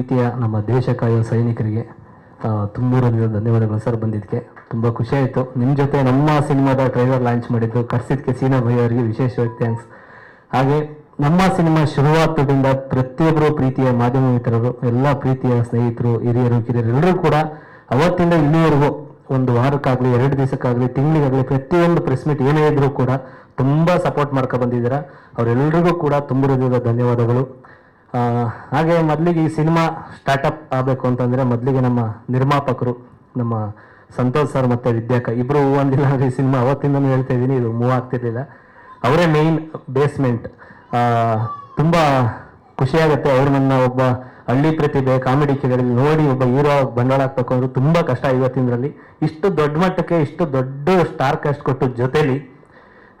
ಪ್ರೀತಿಯ ನಮ್ಮ ದೇಶ ಕಾಯುವ ಸೈನಿಕರಿಗೆ ತುಂಬ ಧನ್ಯವಾದಗಳು ಸರ್ ಬಂದಿದ್ದಕ್ಕೆ. ತುಂಬ ಖುಷಿ ಆಯಿತು. ನಿಮ್ಮ ಜೊತೆ ನಮ್ಮ ಸಿನಿಮಾದ ಟ್ರೈಲರ್ ಲಾಂಚ್ ಮಾಡಿದ್ದು ಕರ್ಸಿದ್ದಕ್ಕೆ ಸೀನಾ ಭೈ ಅವರಿಗೆ ವಿಶೇಷವಾಗಿ ಥ್ಯಾಂಕ್ಸ್ ಹಾಗೆ ನಮ್ಮ ಸಿನಿಮಾ ಶುರುವಾತದಿಂದ ಪ್ರತಿಯೊಬ್ಬರು ಪ್ರೀತಿಯ ಮಾಧ್ಯಮ ಮಿತ್ರರು, ಎಲ್ಲ ಪ್ರೀತಿಯ ಸ್ನೇಹಿತರು, ಹಿರಿಯರು, ಕಿರಿಯರು ಎಲ್ಲರೂ ಕೂಡ ಅವತ್ತಿಂದ ಇಲ್ಲಿವರೆಗೂ ಒಂದು ವಾರಕ್ಕಾಗಲಿ, ಎರಡು ದಿವಸಕ್ಕಾಗಲಿ, ತಿಂಗಳಿಗಾಗಲಿ ಪ್ರತಿಯೊಂದು ಪ್ರೆಸ್ ಮೀಟ್ ಏನೇ ಇದ್ರೂ ಕೂಡ ತುಂಬ ಸಪೋರ್ಟ್ ಮಾಡ್ಕೊ ಬಂದಿದ್ದೀರಾ. ಅವರೆಲ್ಲರಿಗೂ ಕೂಡ ತುಂಬ ಧನ್ಯವಾದಗಳು. ಹಾಗೆ ಮೊದಲಿಗೆ ಈ ಸಿನಿಮಾ ಸ್ಟಾರ್ಟಪ್ ಆಗಬೇಕು ಅಂತಂದ್ರೆ ಮೊದಲಿಗೆ ನಮ್ಮ ನಿರ್ಮಾಪಕರು, ನಮ್ಮ ಸಂತೋಷ್ ಸರ್ ಮತ್ತೆ ವಿದ್ಯಾಕ ಇಬ್ಬರು ಒಂದಿಲ್ಲ ಅಂದರೆ ಈ ಸಿನಿಮಾ ಅವತ್ತಿಂದನೂ ಹೇಳ್ತಾ ಇದ್ದೀನಿ, ಇದು ಮೂವ್ ಆಗ್ತಿರ್ಲಿಲ್ಲ. ಅವರೇ ಮೇನ್ ಬೇಸ್ಮೆಂಟ್ ತುಂಬಾ ಖುಷಿಯಾಗುತ್ತೆ ಅವ್ರು ನನ್ನ ಒಬ್ಬ ಹಳ್ಳಿ ಪ್ರತಿಭೆ ಕಾಮಿಡಿ ಕಿಗಳಲ್ಲಿ ನೋಡಿ ಒಬ್ಬ ಹೀರೋ ಬಂಡವಾಳ ಹಾಕ್ಬೇಕು ಅಂದ್ರೆ ತುಂಬಾ ಕಷ್ಟ ಇವತ್ತಿನದ್ರಲ್ಲಿ ಇಷ್ಟು ದೊಡ್ಡ ಮಟ್ಟಕ್ಕೆ, ಇಷ್ಟು ದೊಡ್ಡ ಸ್ಟಾರ್ ಕಾಸ್ಟ್ ಕೊಟ್ಟು ಜೊತೆಲಿ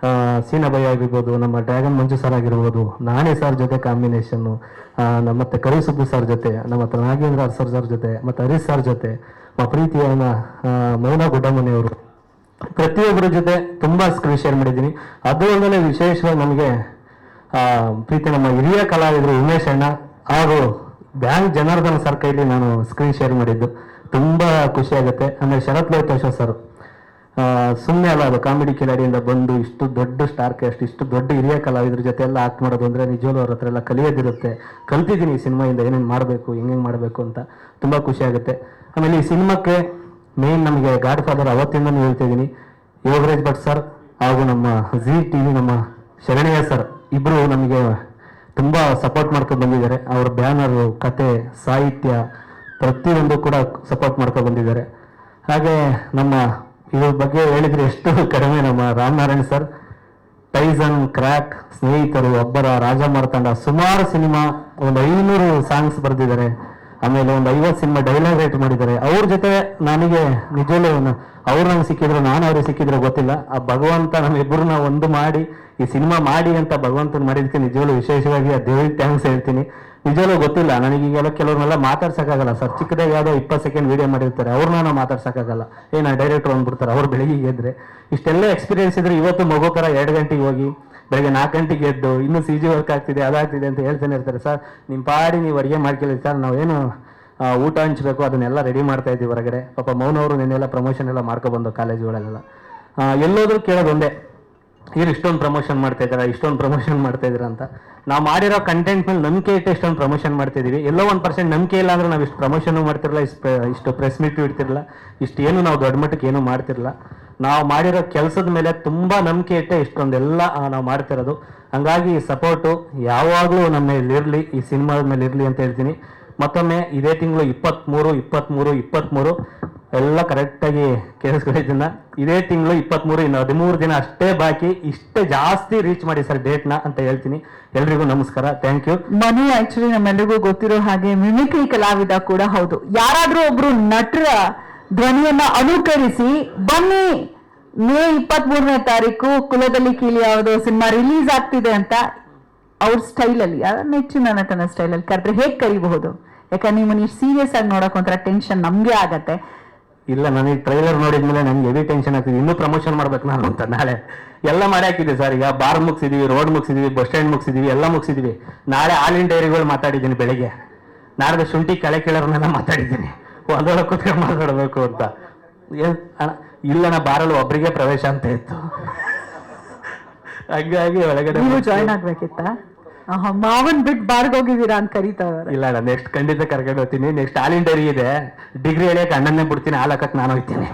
ಆ, ಸೀನಾ ಭೈ ಆಗಿರ್ಬೋದು ನಮ್ಮ ಡ್ರ್ಯಾಗನ್ ಮಂಜು ಸರ್ ಆಗಿರ್ಬೋದು ನಾನೇ ಸರ್ ಜೊತೆ ಕಾಂಬಿನೇಷನ್ನು ಮತ್ತೆ ಕರಿಸುಬ್ಬು ಸರ್ ಜೊತೆ ನಮ್ಮ ಹತ್ರ ನಾಗೇಂದ್ರ ಸರ್ ಸರ್ ಜೊತೆ ಮತ್ತೆ ಹರೀಶ್ ಸರ್ ಜೊತೆ ನಮ್ಮ ಪ್ರೀತಿಯ ಮ- ಆ, ಮೌನ ಗುಡ್ಡಮನೆಯವರು ಪ್ರತಿಯೊಬ್ಬರ ಜೊತೆ ತುಂಬಾ ಸ್ಕ್ರೀನ್ ಶೇರ್ ಮಾಡಿದ್ದೀನಿ. ಅದು ಅಲ್ಲದೆ ವಿಶೇಷವಾಗಿ ನಮಗೆ ಪ್ರೀತಿ ನಮ್ಮ ಹಿರಿಯ ಕಲಾವಿದರು ಉಮೇಶ್ ಅಣ್ಣ ಹಾಗೂ ಬ್ಯಾಂಕ್ ಜನಾರ್ದನ ಸರ್ ಕೈಲಿ ನಾನು ಸ್ಕ್ರೀನ್ ಶೇರ್ ಮಾಡಿದ್ದು. ತುಂಬಾ ಖುಷಿ ಆಗುತ್ತೆ. ಆಮೇಲೆ ಶರತ್ ಲೋಹಿತೇಶ್ವರ್ ಸರ್ ಸುಮ್ಮನೆ ಅಲ್ಲ, ಅದು ಕಾಮಿಡಿ ಕಿಲಾಡಿಯಿಂದ ಬಂದು ಇಷ್ಟು ದೊಡ್ಡ ಸ್ಟಾರ್ ಕ್ಯಾಸ್ಟ್ ಇಷ್ಟು ದೊಡ್ಡ ಹಿರಿಯ ಕಲಾವಿದ್ರ ಜೊತೆ ಎಲ್ಲ ಆಕ್ಟ್ ಮಾಡೋದು ಅಂದರೆ ನಿಜವಾಗ್ಲೂ ಅವ್ರ ಹತ್ರ ಎಲ್ಲ ಕಲಿಯೋದಿರುತ್ತೆ. ಕಲ್ತಿದ್ದೀನಿ ಈ ಸಿನಿಮಾಯಿಂದ ಏನೇನು ಮಾಡಬೇಕು, ಹೆಂಗೆ ಮಾಡಬೇಕು ಅಂತ ತುಂಬ ಖುಷಿ ಆಗುತ್ತೆ. ಆಮೇಲೆ ಈ ಸಿನಿಮಾಕ್ಕೆ ಮೇನ್ ನಮಗೆ ಗಾಡ್ ಫಾದರ್ ಅವತ್ತಿಂದನೂ ಹೇಳ್ತಿದ್ದೀನಿ ಯೋಗರಾಜ್ ಭಟ್ ಸರ್ ಹಾಗೂ ನಮ್ಮ ಜಿ ಟಿವಿ ನಮ್ಮ ಶರಣಯ್ಯ ಸರ್ ಇಬ್ಬರು ನಮಗೆ ತುಂಬ ಸಪೋರ್ಟ್ ಮಾಡ್ಕೊಂಡು ಬಂದಿದ್ದಾರೆ. ಅವ್ರ ಬ್ಯಾನರು ಕತೆ, ಸಾಹಿತ್ಯ ಪ್ರತಿಯೊಂದು ಕೂಡ ಸಪೋರ್ಟ್ ಮಾಡ್ಕೊಂಡು ಬಂದಿದ್ದಾರೆ. ಹಾಗೆ ನಮ್ಮ ಇದ್ರ ಬಗ್ಗೆ ಹೇಳಿದ್ರೆ ಎಷ್ಟು ಕಡಿಮೆ ನಮ್ಮ ರಾಮನಾರಾಯಣ್ ಸರ್. ಟೈಸನ್ ಕ್ರ್ಯಾಕ್ ಸ್ನೇಹಿತರು, ಒಬ್ಬರ ರಾಜ ಮಾರ್ತಾಂಡ. ಸುಮಾರು ಸಿನಿಮಾ, ಒಂದು ಐನೂರು ಸಾಂಗ್ಸ್ ಬರೆದಿದ್ದಾರೆ. ಆಮೇಲೆ ಒಂದು ಐವತ್ತು ಸಿನಿಮಾ ಡೈಲಾಗ್ ರೈಟ್ ಮಾಡಿದ್ದಾರೆ. ಅವ್ರ ಜೊತೆ ನನಗೆ ನಿಜವಲ್ಲೂ ಅವ್ರು ನಂಗೆ ಸಿಕ್ಕಿದ್ರು, ನಾನು ಅವ್ರಿಗೆ ಸಿಕ್ಕಿದ್ರೆ ಗೊತ್ತಿಲ್ಲ. ಆ ಭಗವಂತ ನಮ್ಮಿಬ್ಬರನ್ನ ಒಂದು ಮಾಡಿ, ಈ ಸಿನಿಮಾ ಮಾಡಿ ಅಂತ ಭಗವಂತನ ಮಾಡಿದಕ್ಕೆ ನಿಜವಲ್ಲೂ ವಿಶೇಷವಾಗಿ ಆ ದೇವ್ರಿಗೆ ಥ್ಯಾಂಕ್ಸ್ ಹೇಳ್ತೀನಿ. ನಿಜವಲ್ಲೂ ಗೊತ್ತಿಲ್ಲ, ನನಗೆ ಈಗೆಲ್ಲ ಕೆಲವ್ರನ್ನೆಲ್ಲ ಮಾತಾಡ್ಸೋಕ್ಕಾಗಲ್ಲ. ಸರ್, ಚಿಕ್ಕದಾಗಿ ಯಾವುದೋ ಇಪ್ಪತ್ತು ಸೆಕೆಂಡ್ ವೀಡಿಯೋ ಮಾಡಿರ್ತಾರೆ, ಅವ್ರನ್ನ ನಾವು ಮಾತಾಡ್ಸೋಕ್ಕಾಗಲ್ಲ. ಏನ ಡೈರೆಕ್ಟರ್ ಅಂದ್ಬಿಡ್ತಾರೆ, ಅವ್ರು ಬೆಳಿಗ್ಗೆ ಗೆದ್ರೆ ಇಷ್ಟೆಲ್ಲ ಎಕ್ಸ್ಪೀರಿಯನ್ಸ್ ಇದ್ರೆ ಇವತ್ತು ಮಗು ಥರ ಎರಡು ಗಂಟೆಗೆ ಹೋಗಿ ಬೆಳಗ್ಗೆ ನಾಲ್ಕು ಗಂಟೆಗೆ ಎದ್ದು ಇನ್ನೂ ಸಿ ಜಿ ವರ್ಕ್ ಆಗ್ತಿದೆ, ಅದಾಗ್ತಿದೆ ಅಂತ ಹೇಳ್ತಾನೆ ಇರ್ತಾರೆ. ಸರ್ ನಿಮ್ಮ ಪಾಡಿ ನೀವು ಅಡುಗೆ ಮಾಡ್ಕೊಳ್ಳಿ. ಸರ್ ನಾವೇನು ಊಟ ಹಂಚಬೇಕು, ಅದನ್ನೆಲ್ಲ ರೆಡಿ ಮಾಡ್ತಾ ಇದ್ದೀವಿ ಹೊರಗಡೆ. ಪಾಪ ಮೌನವರು ನಿನ್ನೆಲ್ಲ ಪ್ರಮೋಷನ್ ಎಲ್ಲ ಮಾಡ್ಕೊಬಂದು ಕಾಲೇಜುಗಳಲ್ಲೆಲ್ಲ ಎಲ್ಲೋದ್ರೂ ಕೇಳೋದೊಂದೇ ಇವ್ರು ಇಷ್ಟೊಂದು ಪ್ರಮೋಷನ್ ಮಾಡ್ತಾ ಇದ್ದಾರೆ, ಇಷ್ಟೊಂದು ಪ್ರಮೋಷನ್ ಮಾಡ್ತಾ ಇದ್ದೀರಾ ಅಂತ. ನಾವು ಮಾಡಿರೋ ಕಂಟೆಂಟ್ ಮೇಲೆ ನಂಬಿಕೆ ಇಟ್ಟು ಇಷ್ಟೊಂದು ಪ್ರಮೋಷನ್ ಮಾಡ್ತಿದೀವಿ ಎಲ್ಲೋ ಒಂದು ಪರ್ಸೆಂಟ್ ನಂಬಿಕೆ ಇಲ್ಲ ಅಂದ್ರೆ ನಾವು ಇಷ್ಟು ಪ್ರಮೋಷನ್ ಮಾಡ್ತಿರಲ್ಲ ಇಷ್ಟು ಇಷ್ಟು ಪ್ರೆಸ್ ಮೀಟ್ ಇಡ್ತಿರಲ್ಲ ಇಷ್ಟು ಏನು ನಾವು ದೊಡ್ಡ ಮಟ್ಟಕ್ಕೆ ಏನು ಮಾಡ್ತಿರಲ್ಲ ನಾವು ಮಾಡಿರೋ ಕೆಲಸದ ಮೇಲೆ ತುಂಬ ನಂಬಿಕೆ ಇಟ್ಟೆ ಇಷ್ಟೊಂದೆಲ್ಲ ನಾವು ಮಾಡ್ತಿರೋದು. ಹಂಗಾಗಿ ಸಪೋರ್ಟು ಯಾವಾಗಲೂ ನಮ್ಮ ಮೇಲೆ ಇರಲಿ, ಈ ಸಿನಿಮಾದ ಮೇಲೆ ಇರಲಿ ಅಂತ ಹೇಳ್ತೀನಿ. ಮತ್ತೊಮ್ಮೆ ಇದೇ ತಿಂಗಳು ಇಪ್ಪತ್ತ್ಮೂರು ಇಪ್ಪತ್ತ್ಮೂರು ಇಪ್ಪತ್ತ್ಮೂರು ಎಲ್ಲ ಕರೆಕ್ಟಾಗಿ ಕೇಳಿಸ್ಕೊಂಡಿದ್ದನ್ನ ಇದೇ ತಿಂಗಳು ಇಪ್ಪತ್ತ್ಮೂರು ಇನ್ನು ಹದಿಮೂರು ದಿನ ಅಷ್ಟೇ ಬಾಕಿ. ಇಷ್ಟೇ ಜಾಸ್ತಿ ರೀಚ್ ಮಾಡಿ ಸರ್ ಡೇಟ್ನ ಅಂತ ಹೇಳ್ತೀನಿ. ಎಲ್ರಿಗೂ ನಮಸ್ಕಾರ. ಥ್ಯಾಂಕ್ ಯು ಮನು ಆಕ್ಚುಲಿ ನಮ್ಮೆಲ್ಲರಿಗೂ ಗೊತ್ತಿರೋ ಹಾಗೆ ಮಿಮಿಕ್ರಿ ಕಲಾವಿದ ಕೂಡ ಹೌದು. ಯಾರಾದರೂ ಒಬ್ಬರು ನಟರ ಧ್ವನಿಯನ್ನ ಅನುಕರಿಸಿ, ಬನ್ನಿ, ಮೇ ಇಪ್ಪತ್ತ್ ಮೂರನೇ ತಾರೀಕು ಕುಲದಲ್ಲಿ ಕೀಲಿ ಯಾವುದೋ ಸಿನಿಮಾ ರಿಲೀಸ್ ಆಗ್ತಿದೆ ಅಂತ ಅವ್ರ ಸ್ಟೈಲ್ ಅಲ್ಲಿ ಆ ನೆಚ್ಚಿನ ನಟನ ಸ್ಟೈಲ್ ಅಲ್ಲಿ ಕರೆದ್ರೆ ಹೇಗ್ ಕರಿಬಹುದು? ಯಾಕಂದ್ರೆ ನೀವು ಸೀರಿಯಸ್ ಆಗಿ ನೋಡಕ್ ಒಂಥರ ಟೆನ್ಷನ್ ನಮಗೆ ಆಗತ್ತೆ. ಇಲ್ಲ ನನಗೆ ಟ್ರೈಲರ್ ನೋಡಿದ್ಮೇಲೆ ನನಗೆ ಹೆವಿ ಟೆನ್ಷನ್ ಆಗ್ತಿದೆ. ಇನ್ನೂ ಪ್ರಮೋಷನ್ ಮಾಡ್ಬೇಕು ನಾನು ಅಂತ ನಾಳೆ. ಎಲ್ಲ ಮಾಡಿ ಹಾಕಿದ್ದೆ ಸರ್ ಈಗ. ಬಾರ್ ಮುಗಿಸಿದೀವಿ ರೋಡ್ ಮುಗಿಸಿದೀವಿ ಬಸ್ ಸ್ಟ್ಯಾಂಡ್ ಮುಗಿಸಿದೀವಿ, ಎಲ್ಲ ಮುಗಿಸಿದೀವಿ. ನಾಳೆ ಆಲ್ ಡೈರಿಗಳು ಮಾತಾಡಿದ್ದೀನಿ ಬೆಳಿಗ್ಗೆ. ನಾಡ್ದು ಶುಂಠಿ ಕಳೆ ಕೆಳರ್ನೆಲ್ಲ ಮಾತಾಡಿದ್ದೀನಿ. ಒಂದೊಳಗೆ ಕುತ್ಕೊಂಡು ಮಾತಾಡಬೇಕು ಅಂತ. ಏನ್ ಅಣ್ಣ, ಇಲ್ಲ ನಾ ಬಾರಲ್ಲಿ ಒಬ್ಬರಿಗೆ ಪ್ರವೇಶ ಅಂತ ಇತ್ತು. ಹಂಗಾಗಿ ಒಳಗಡೆ ನೀವು ಮುಗ್ಸಿ- ಜಾಯ್ನ್ ಆಗ್ಬೇಕಿತ್ತ? ಮಾವನ್ ಬಿಟ್ಟು ಬಾರ್ಗ್ ಹೋಗಿದ್ದೀರಾ ಅಂತ ಕರೀತಾ ಇದಾರೆ ಇಲ್ಲ ಅಣ್ಣ ನೆಕ್ಸ್ಟ್ ಖಂಡಿತ ಕರ್ಕೊಂಡು ಹೋಗ್ತೀನಿ. ನೆಕ್ಸ್ಟ್ ಆಲ್ ಡೈರಿ ಇದೆ. ಡಿಗ್ರಿ ಹೇಳಕ್ಕೆ ಅಣ್ಣನೇ ಬಿಡ್ತೀನಿ ಆ ಹಾಕಕ್ಕೆ ನಾನು ಹೋಗ್ತೀನಿ